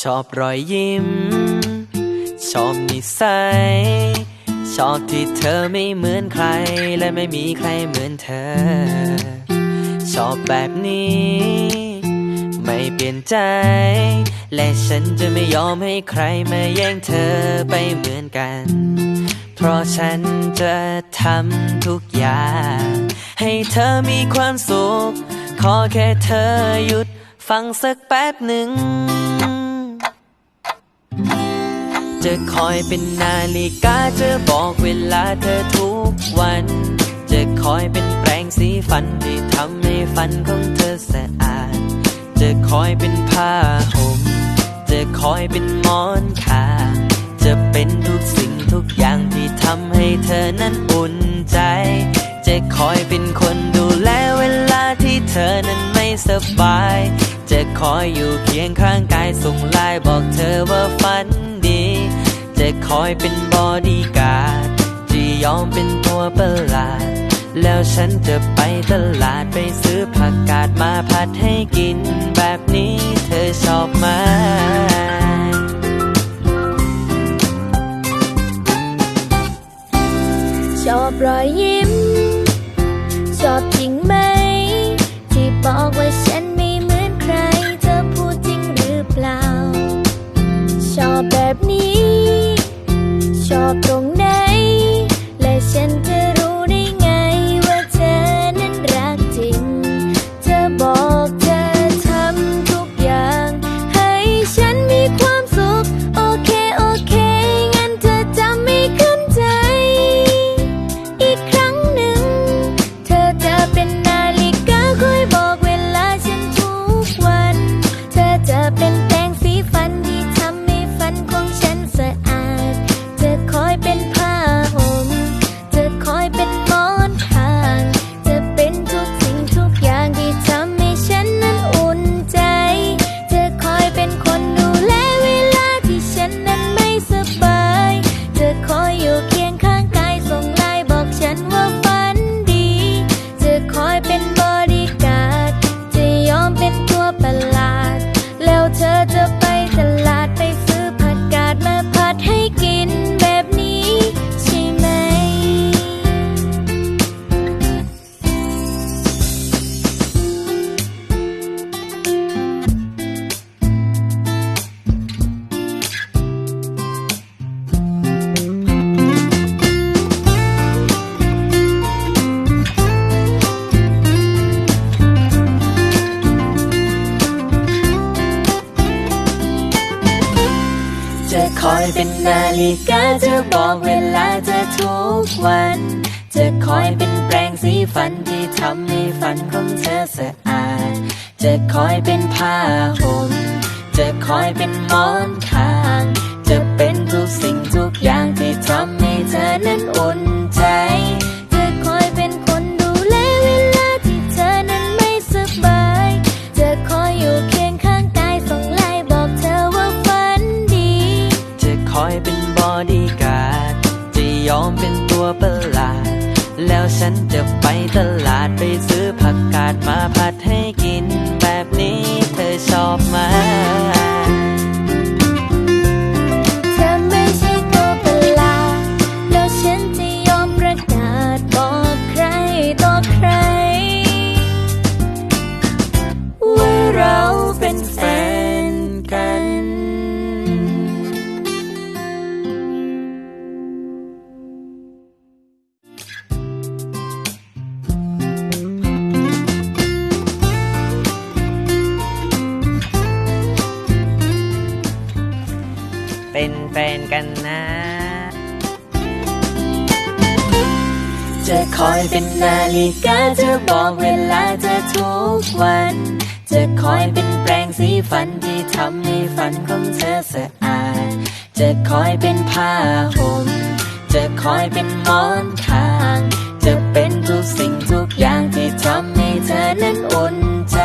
ชอบรอยยิ้ม ชอบนิสัย ชอบที่เธอไม่เหมือนใคร และไม่มีใครเหมือนเธอ ชอบแบบนี้ ไม่เปลี่ยนใจ และฉันจะไม่ยอมให้ใครมาแย่งเธอไปเหมือนกัน เพราะฉันจะทำทุกอย่าง ให้เธอมีความสุข ขอแค่เธอหยุดฟังสักแป๊บหนึ่ง จะคอยเป็นนาฬิกาจะบอกเวลาเธอทุกวัน จะคอยเป็นแปรงสีฟันที่ทำให้ฟันของเธอสะอาด จะคอยเป็นผ้าห่ม จะคอยเป็นมอนขาจะเป็นทุกสิ่งทุกอย่างที่ทำให้เธอนั้นอุ่นใจ จะคอยเป็นคนดูแลเวลาที่เธอนั้นไม่สบาย จะคอยอยู่เคียงข้างกายส่งไลน์บอกเธอว่าฝันดี จะคอยเป็นบอดี้การ์ดที่ยอมเป็นตัวประหลาด แล้วฉันจะไปตลาดไปซื้อผักกาดมาผัดให้กิน แบบนี้เธอชอบไหมชอบรอยยิ้ม อยเป็นนาฬิกาจะบอกเวลาเธอทุกวัน จะคอยเป็นแปรงสีฟันที่ทำให้ฟันของเธอสะอาด จะคอยเป็นผ้าห่ม จะคอยเป็นหมอนข้าง จะเป็นทุกสิ่งทุกอย่างที่ทำให้เธอนั้น ยอมเป็นตัวประหลาด แล้วฉันจะไปตลาดไปซื้อผักกาดมาผัดให้กิน แบบนี้เธอชอบไหม แฟนกันนะ จะคอยเป็นนาฬิกาจะบอกเวลาเธอทุกวัน จะคอยเป็นแปรงสีฟันที่ทำให้ฟันของเธอสะอาด จะคอยเป็นผ้าห่ม จะคอยเป็นหมอนข้าง จะเป็นทุกสิ่งทุกอย่างที่ทำให้เธอนั้นอุ่นใจ